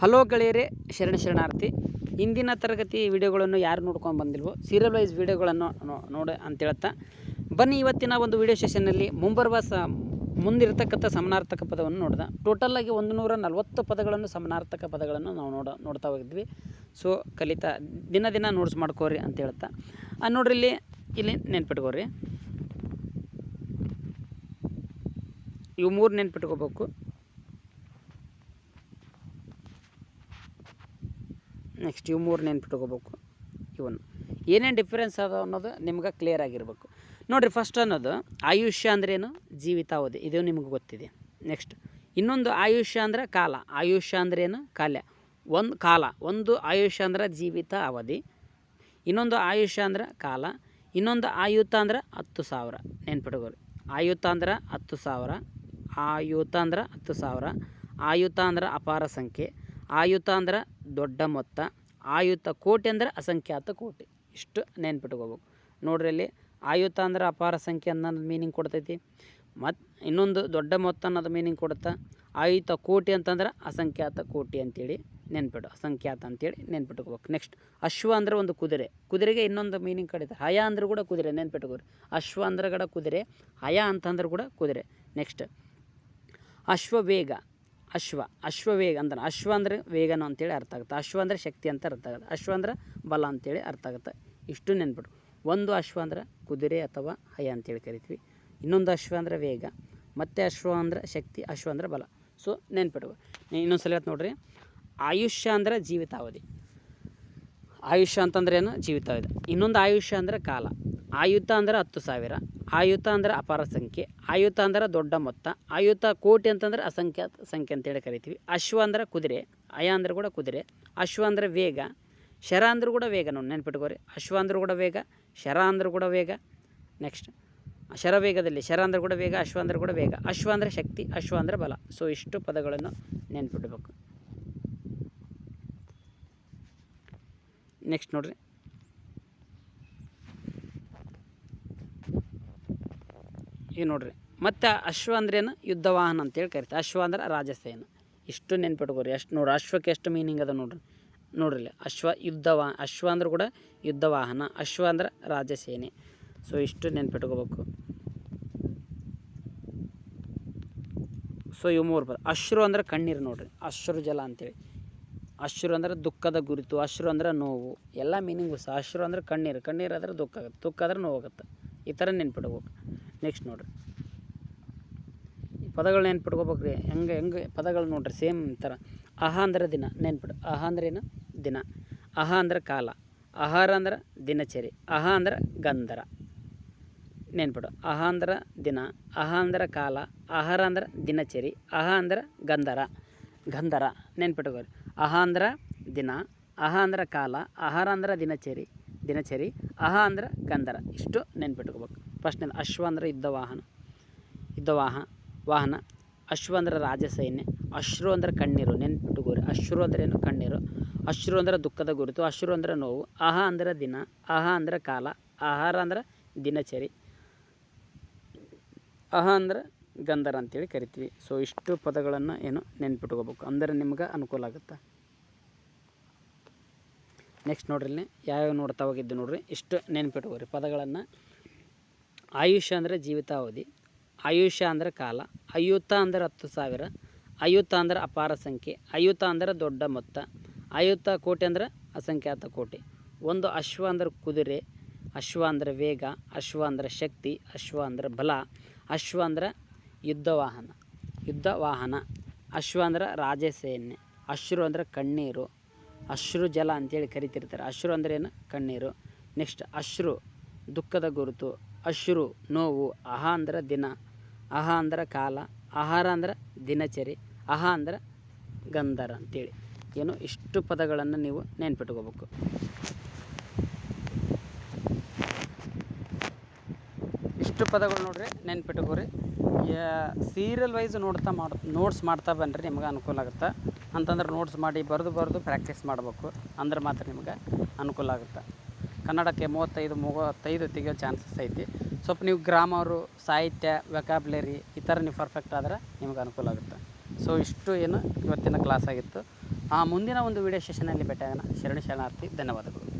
Hello ಗೆಳೆಯರೇ, ಶರಣ ಶರಣಾರ್ಥಿ. ಇಂದಿನ ತರಗತಿ ವಿಡಿಯೋಗಳನ್ನು ಯಾರು ನೋಡ್ಕೊಂಡು ಬಂದಿಲ್ವೋ ಸೀರಿಯಲ್ ವೈಸ್ ವಿಡಿಯೋಗಳನ್ನು ನೋಡಿ ಅಂತ ಹೇಳ್ತಾ. ಬನ್ನಿ ಇವತ್ತಿನ ಒಂದು ವಿಡಿಯೋ ಸೆಷನ್ನಲ್ಲಿ ಮುಂಬರುವ ಸ, ಮುಂದಿರತಕ್ಕಂಥ ಸಮನಾರ್ಥಕ ಪದವನ್ನು ನೋಡಿದ ಟೋಟಲಾಗಿ ಒಂದು ನೂರ ನಲವತ್ತು ಪದಗಳನ್ನು ಸಮನಾರ್ಥಕ ಪದಗಳನ್ನು ನಾವು ನೋಡ, ನೋಡ್ತಾ ಹೋಗಿದ್ವಿ. ಸೊ ಕಲಿತಾ, ದಿನ ದಿನ ನೋಟ್ಸ್ ಮಾಡ್ಕೋರಿ ಅಂತ ಹೇಳ್ತಾ. ನೋಡ್ರಿ ಇಲ್ಲಿ ಇಲ್ಲಿ ನೆನ್ಪಿಟ್ಕೋರಿ. ಇವು ಮೂರು ನೆನ್ಪಿಟ್ಕೋಬೇಕು. ನೆಕ್ಸ್ಟ್ ಇವು ಮೂರು ನೆನ್ಪಿಟ್ಕೋಬೇಕು ಇವನು. ಏನೇನು ಡಿಫ್ರೆನ್ಸ್ ಅದ ಅನ್ನೋದು ನಿಮ್ಗೆ ಕ್ಲಿಯರ್ ಆಗಿರಬೇಕು. ನೋಡಿರಿ ಫಸ್ಟ್ ಅನ್ನೋದು ಆಯುಷ್ಯ ಅಂದ್ರೇನು? ಜೀವಿತಾವಧಿ. ಇದು ನಿಮ್ಗೆ ಗೊತ್ತಿದೆ. ನೆಕ್ಸ್ಟ್ ಇನ್ನೊಂದು ಆಯುಷ್ಯ ಅಂದ್ರೆ ಕಾಲ. ಆಯುಷ್ಯ ಅಂದ್ರೇನು? ಕಾಲ. ಒಂದು ಕಾಲ. ಒಂದು ಆಯುಷ್ಯ ಅಂದ್ರೆ ಜೀವಿತ ಅವಧಿ. ಇನ್ನೊಂದು ಆಯುಷ್ಯ ಅಂದ್ರೆ ಕಾಲ. ಇನ್ನೊಂದು ಆಯುತ ಅಂದ್ರೆ ಹತ್ತು ಸಾವಿರ. ನೆನ್ಪಿಟ್ಕೋರಿ ಆಯುತ ಅಂದ್ರೆ ಹತ್ತು ಸಾವಿರ. ಆಯುತ ಅಂದ್ರೆ ಹತ್ತು ಸಾವಿರ. ಆಯುತ ಅಂದ್ರೆ ಅಪಾರ ಸಂಖ್ಯೆ. ಆಯುತ ಅಂದ್ರೆ ದೊಡ್ಡ ಮೊತ್ತ, ಆಯುತ ಕೋಟಿ ಅಂದ್ರೆ ಅಸಂಖ್ಯಾತ ಕೋಟಿ. ಇಷ್ಟು ನೆನ್ಪಿಟ್ಕೋಬೇಕು. ನೋಡ್ರಿ ಅಲ್ಲಿ, ಆಯುತ ಅಂದ್ರೆ ಅಪಾರ ಸಂಖ್ಯೆ ಅನ್ನೋದು ಮೀನಿಂಗ್ ಕೊಡ್ತೈತಿ. ಮತ್ತು ಇನ್ನೊಂದು ದೊಡ್ಡ ಮೊತ್ತ ಅನ್ನೋದು ಮೀನಿಂಗ್ ಕೊಡುತ್ತಾ. ಆಯುತ ಕೋಟಿ ಅಂತಂದ್ರೆ ಅಸಂಖ್ಯಾತ ಕೋಟಿ ಅಂತೇಳಿ ನೆನ್ಪಿಡು, ಅಸಂಖ್ಯಾತ ಅಂತೇಳಿ ನೆನ್ಪಿಟ್ಕೋಬೇಕು. ನೆಕ್ಸ್ಟ್ ಅಶ್ವ ಅಂದ್ರೆ ಒಂದು ಕುದುರೆ. ಕುದುರೆಗೆ ಇನ್ನೊಂದು ಮೀನಿಂಗ್ ಕಡಿತ. ಹಯ ಅಂದ್ರೆ ಕೂಡ ಕುದುರೆ, ನೆನ್ಪಿಟ್ಕೋರಿ. ಅಶ್ವ ಅಂದ್ರೆ ಕೂಡ ಕುದುರೆ, ಹಯ ಅಂತಂದ್ರೆ ಕೂಡ ಕುದುರೆ. ನೆಕ್ಸ್ಟ್ ಅಶ್ವ ಅಶ್ವವೇಗ. ಅಶ್ವ ಅಶ್ವವೇಗ ಅಂದ್ರೆ ಅಶ್ವ ಅಂದರೆ ವೇಗನ ಅಂತೇಳಿ ಅರ್ಥ ಆಗುತ್ತೆ. ಅಶ್ವ ಅಂದರೆ ಶಕ್ತಿ ಅಂತ ಅರ್ಥ ಆಗುತ್ತೆ. ಅಶ್ವ ಅಂದರೆ ಬಲ ಅಂತೇಳಿ ಅರ್ಥ ಆಗುತ್ತೆ. ಇಷ್ಟು ನೆನ್ಪಿಟ್ಟು ಒಂದು ಅಶ್ವ ಅಂದರೆ ಕುದುರೆ ಅಥವಾ ಹಯ ಅಂತೇಳಿ ಕರಿತೀವಿ. ಇನ್ನೊಂದು ಅಶ್ವ ಅಂದರೆ ವೇಗ, ಮತ್ತು ಅಶ್ವ ಅಂದರೆ ಶಕ್ತಿ, ಅಶ್ವ ಅಂದರೆ ಬಲ. ಸೊ ನೆನ್ಪಿಡುವ ಇನ್ನೊಂದು ಸಲ ನೋಡ್ರಿ. ಆಯುಷ್ಯ ಅಂದ್ರೆ ಜೀವಿತಾವಧಿ. ಆಯುಷ್ಯ ಅಂತಂದ್ರೆ ಏನು? ಜೀವಿತಾವಧಿ. ಇನ್ನೊಂದು ಆಯುಷ್ಯ ಅಂದ್ರೆ ಕಾಲ. ಆಯುತ ಅಂದ್ರೆ ಹತ್ತು ಸಾವಿರ, ಆಯುತ ಅಂದ್ರೆ ಅಪಾರ ಸಂಖ್ಯೆ, ಆಯುತ ಅಂದ್ರೆ ದೊಡ್ಡ ಮೊತ್ತ, ಆಯುತ ಕೋಟಿ ಅಂತಂದ್ರೆ ಅಸಂಖ್ಯಾತ ಸಂಖ್ಯೆ ಅಂತೇಳಿ ಕರಿತೀವಿ. ಅಶ್ವ ಅಂದ್ರೆ ಕುದುರೆ, ಅಯ ಅಂದ್ರೆ ಕೂಡ ಕುದುರೆ, ಅಶ್ವ ಅಂದ್ರೆ ವೇಗ, ಶರ ಅಂದ್ರೂ ಕೂಡ ವೇಗ ನೋಡಿ ನೆನ್ಪಿಟ್ಕೋರಿ. ಅಶ್ವ ಅಂದ್ರೂ ಕೂಡ ವೇಗ, ಶರ ಅಂದ್ರೂ ಕೂಡ ವೇಗ ನೆಕ್ಸ್ಟ್ ಶರ ವೇಗದಲ್ಲಿ ಶರ ಅಂದ್ರೆ ಕೂಡ ವೇಗ, ಅಶ್ವ ಅಂದ್ರೆ ಕೂಡ ವೇಗ. ಅಶ್ವ ಅಂದರೆ ಶಕ್ತಿ, ಅಶ್ವ ಅಂದರೆ ಬಲ. ಸೊ ಇಷ್ಟು ಪದಗಳನ್ನು ನೆನ್ಪಿಡ್ಬೇಕು. ನೆಕ್ಸ್ಟ್ ನೋಡ್ರಿ. ಈಗ ನೋಡ್ರಿ. ಮತ್ತು ಅಶ್ವ ಅಂದ್ರೇನು? ಯುದ್ಧ ವಾಹನ ಅಂತೇಳಿ ಕರಿತಾರೆ. ಅಶ್ವ ಅಂದ್ರೆ ರಾಜಸೇನ. ಇಷ್ಟು ನೆನ್ಪಿಟ್ಕೋರಿ ಎಷ್ಟು ನೋಡ್ರಿ, ಅಶ್ವಕ್ಕೆ ಎಷ್ಟು ಮೀನಿಂಗ್ ಅದ ನೋಡ್ರಿ. ನೋಡ್ರಿ ಅಶ್ವ ಯುದ್ಧ ವಾ ಅಶ್ವ ಅಂದ್ರೆ ಕೂಡ ಯುದ್ಧ ವಾಹನ ಅಶ್ವ ಅಂದ್ರೆ ರಾಜಸೇನೆ. ಸೊ ಇಷ್ಟು ನೆನ್ಪಿಟ್ಕೋಬೇಕು. ಸೊ ಇವು ಮೂರು ಪದ ಅಶ್ರು ಅಂದ್ರೆ ಕಣ್ಣೀರು ನೋಡ್ರಿ. ಅಶ್ರು ಜಲ ಅಂತೇಳಿ. ಅಶ್ರು ಅಂದ್ರೆ ದುಃಖದ ಗುರುತು. ಅಶ್ರು ಅಂದ್ರೆ ನೋವು. ಎಲ್ಲ ಮೀನಿಂಗು ಸಹ. ಅಶ್ರು ಅಂದ್ರೆ ಕಣ್ಣೀರು. ಕಣ್ಣೀರು ಆದರೆ ದುಃಖ ಆಗುತ್ತೆ. ದುಃಖ ಆದ್ರೆ ನೋವಾಗುತ್ತೆ. ಈ ಥರ ನೆನ್ಪಿಡ್ಬೇಕು ನೆಕ್ಸ್ಟ್ ನೋಡ್ರಿ ಈ ಪದಗಳು ನೆನ್ಪಿಟ್ಕೋಬೇಕು ರೀ ಹೆಂಗೆ ಹೆಂಗೆ ಪದಗಳು ನೋಡ್ರಿ ಸೇಮ್ ಥರ ಅಹ ಅಂದ್ರೆ ದಿನ ನೆನ್ಪಿಡು ಅಹ ಅಂದ್ರೆ ಏನು ದಿನ ಅಹ ಅಂದ್ರೆ ಕಾಲ ಆಹಾರ ಅಂದ್ರೆ ದಿನಚರಿ ಅಹ ಅಂದ್ರೆ ಗಂಧರ ನೆನ್ಪಿಡು ಅಹ ಅಂದ್ರೆ ದಿನ ಅಹ ಅಂದ್ರೆ ಕಾಲ ಆಹಾರ ಅಂದ್ರೆ ದಿನಚರಿ ಅಹ ಅಂದ್ರೆ ಗಂಧರ ಗಂಧರ ನೆನ್ಪಿಟ್ಕೋರಿ ಅಹ ಅಂದ್ರೆ ದಿನ ಅಹ ಅಂದ್ರೆ ಕಾಲ ಆಹಾರ ಅಂದ್ರೆ ದಿನಚರಿ ದಿನಚರಿ ಅಹ ಅಂದ್ರೆ ಗಂಧರ ಇಷ್ಟು ನೆನ್ಪಿಟ್ಕೋಬೇಕು ಫಸ್ಟ್ನೇದು ಅಶ್ವ ಅಂದರೆ ಯುದ್ಧ ವಾಹನ, ಯುದ್ಧ ವಾಹ, ವಾಹನ ಅಶ್ವ ಅಂದ್ರೆ ರಾಜಸೈನ್ಯ ಅಶ್ರು ಅಂದರೆ ಕಣ್ಣೀರು ನೆನ್ಪಿಟ್ಟುಕೋರಿ ಅಶ್ರು ಅಂದ್ರೇನು ಏನು ಕಣ್ಣೀರು ಅಶ್ರು ಅಂದರೆ ದುಃಖದ ಗುರುತು ಅಶ್ರು ಅಂದರೆ ನೋವು, ಅಹ ಅಂದರೆ ದಿನ, ಅಹ ಅಂದರೆ ಕಾಲ, ಆಹಾರ ಅಂದರೆ ದಿನಚರಿ, ಅಹ ಅಂದರೆ ಗಂಧರ ಅಂತೇಳಿ ಕರಿತೀವಿ. ಸೊ ಇಷ್ಟು ಪದಗಳನ್ನು ಏನು ನೆನ್ಪಿಟ್ಕೋಬೇಕು. ಅಂದರೆ ನಿಮ್ಗೆ ಅನುಕೂಲ ಆಗುತ್ತೆ? ನೆಕ್ಸ್ಟ್ ನೋಡ್ರಿ ಯಾವ್ಯಾವ ನೋಡ್ತಾ ಹೋಗಿದ್ದು ನೋಡ್ರಿ. ಇಷ್ಟು ನೆನ್ಪಿಟ್ಕೋರಿ ಪದಗಳನ್ನು. ಆಯುಷ್ಯ ಅಂದರೆ ಜೀವಿತಾವಧಿ ಆಯುಷ್ಯ ಅಂದರೆ ಕಾಲ ಅಯುತ ಅಂದರೆ ಹತ್ತು ಸಾವಿರ ಅಯುತ ಅಂದ್ರೆ ಅಪಾರ ಸಂಖ್ಯೆ ಅಯುತ ಅಂದರೆ ದೊಡ್ಡ ಮೊತ್ತ ಅಯುತ ಕೋಟಿ ಅಂದ್ರೆ ಅಸಂಖ್ಯಾತ ಕೋಟಿ. ಒಂದು ಅಶ್ವ ಅಂದ್ರೆ ಕುದುರೆ, ಅಶ್ವ ಅಂದರೆ ವೇಗ, ಅಶ್ವ ಅಂದರೆ ಶಕ್ತಿ, ಅಶ್ವ ಅಂದರೆ ಬಲ, ಅಶ್ವ ಅಂದ್ರೆ ಯುದ್ಧ ವಾಹನ ಯುದ್ಧ ವಾಹನ, ಅಶ್ವ ಅಂದ್ರೆ ರಾಜಸೈನ್ಯ ಅಶ್ರು ಅಂದರೆ ಕಣ್ಣೀರು, ಅಶ್ರು ಜಲ ಅಂತೇಳಿ ಕರಿತಿರ್ತಾರೆ. ಅಶ್ರು ಅಂದ್ರೆ ಏನು? ಕಣ್ಣೀರು. ನೆಕ್ಸ್ಟ್ ಅಶ್ರು, ದುಃಖದ ಗುರುತು ಅಶ್ರು, ನೋವು, ಅಹ ಅಂದ್ರೆ ದಿನ, ಅಹ ಅಂದ್ರೆ ಕಾಲ, ಆಹಾರ ಅಂದ್ರೆ ದಿನಚರಿ, ಅಹ ಅಂದ್ರೆ ಗಂಧರ ಅಂತೇಳಿ. ಏನು ಇಷ್ಟು ಪದಗಳನ್ನು ನೀವು ನೆನ್ಪಿಟ್ಕೋಬೇಕು. ಇಷ್ಟು ಪದಗಳು ನೋಡ್ರಿ, ನೆನ್ಪಿಟ್ಕೋರಿ. ಸೀರಿಯಲ್ ವೈಸ್ ನೋಡ್ತಾ ಮಾಡ್ ನೋಟ್ಸ್ ಮಾಡ್ತಾ ಬನ್ನಿರಿ ನಿಮ್ಗೆ ಅನುಕೂಲ ಆಗುತ್ತೆ? ಅಂತಂದ್ರೆ ನೋಟ್ಸ್ ಮಾಡಿ ಬರೆದು ಬರೆದು ಪ್ರಾಕ್ಟೀಸ್ ಮಾಡಬೇಕು. ಅಂದ್ರೆ ಮಾತ್ರ ನಿಮ್ಗೆ ಅನುಕೂಲ ಆಗುತ್ತೆ? ಕನ್ನಡಕ್ಕೆ ಮೂವತ್ತೈದು ಮೂವತ್ತೈದು ತೆಗಿಯೋ ಚಾನ್ಸಸ್ ಐತಿ. ಸ್ವಲ್ಪ ನೀವು ಗ್ರಾಮರು ಸಾಹಿತ್ಯ ವೆಕಾಬ್ಲರಿ ಈ ಥರ ನೀವು ಪರ್ಫೆಕ್ಟ್ ಆದ್ರೆ ನಿಮ್ಗೆ ಅನುಕೂಲ ಆಗುತ್ತೆ. ಸೊ ಇಷ್ಟು ಏನು ಇವತ್ತಿನ ಕ್ಲಾಸ್ ಆಗಿತ್ತು. ಆ, ಮುಂದಿನ ಒಂದು ವಿಡಿಯೋ ಸೆಷನಲ್ಲಿ ಭೇಟಿಯಾಗೋಣ. ಶರಣ ಶರಣಾರ್ಥಿ, ಧನ್ಯವಾದಗಳು.